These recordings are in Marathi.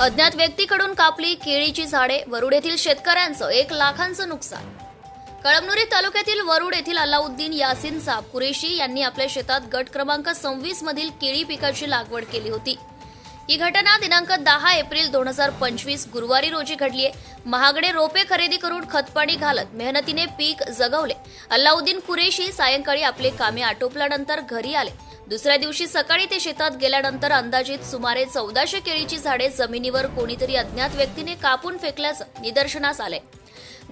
अज्ञात व्यक्तीकडून कापली केळीची झाडे. वरुड येथील शेतकऱ्यांचं एक लाखांचं नुकसान. कळमनुरी तालुक्यातील वरुड येथील अलाउद्दीन यासिन साब कुरेशी यांनी आपल्या शेतात गट क्रमांक सव्वीस मधील केळी पिकाची लागवड केली होती. ही घटना दिनांक दहा एप्रिल दोन हजार पंचवीस गुरुवारी रोजी घडली आहे. महागडे रोपे खरेदी करून खतपाणी घालत मेहनतीने पीक जगवले. अल्लाउद्दीन कुरेशी सायंकाळी आपले कामे आटोपल्यानंतर घरी आले. दुसऱ्या दिवशी सकाळी ते शेतात गेल्यानंतर अंदाजित सुमारे चौदाशे केळीची झाडे जमिनीवर कोणीतरी अज्ञात व्यक्तीने कापून फेकल्याचं निदर्शनास आले.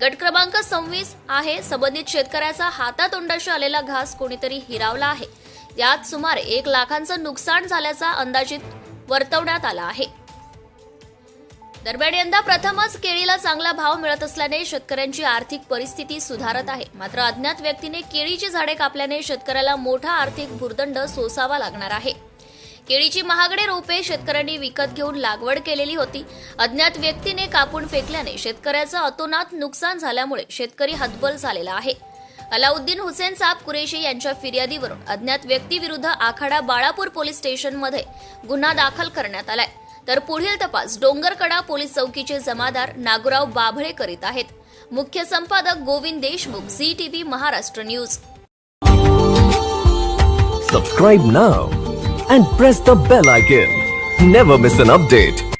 गट क्रमांक सव्वीस आहे. संबंधित शेतकऱ्याचा हातातोंडाशी आलेला घास कोणीतरी हिरावला आहे. यात सुमारे एक लाखांचं नुकसान झाल्याचा अंदाजित वर्तवण्यात आला आहे. दरम्यान यंदा प्रथमच केळीला चांगला भाव मिळत असल्याने शेतकऱ्यांची आर्थिक परिस्थिती सुधारत आहे. मात्र अज्ञात व्यक्तीने केळीची झाडे कापल्याने शेतकऱ्याला मोठा आर्थिक भुर्दंड सोसावा लागणार आहे. केळीची महागडे रोपे शेतकऱ्यांनी विकत घेऊन लागवड केलेली होती. अज्ञात व्यक्तीने कापून फेकल्याने शेतकऱ्याचं अतोनात नुकसान झाल्यामुळे शेतकरी हतबल झालेला आहे. अलाउद्दीन हुसेन साब कुरेशी यांच्या फिर्यादीवरून अज्ञात व्यक्तीविरुद्ध आखाडा बाळापूर पोलीस स्टेशनमध्ये गुन्हा दाखल करण्यात आलाय. तर पुढील तपास डोंगरकडा पोलीस चौकीचे जमादार नागुराव बाभळे करीत आहेत. मुख्य संपादक Govind Deshmukh Zee TV Maharashtra news. Subscribe now and press the bell icon never miss an update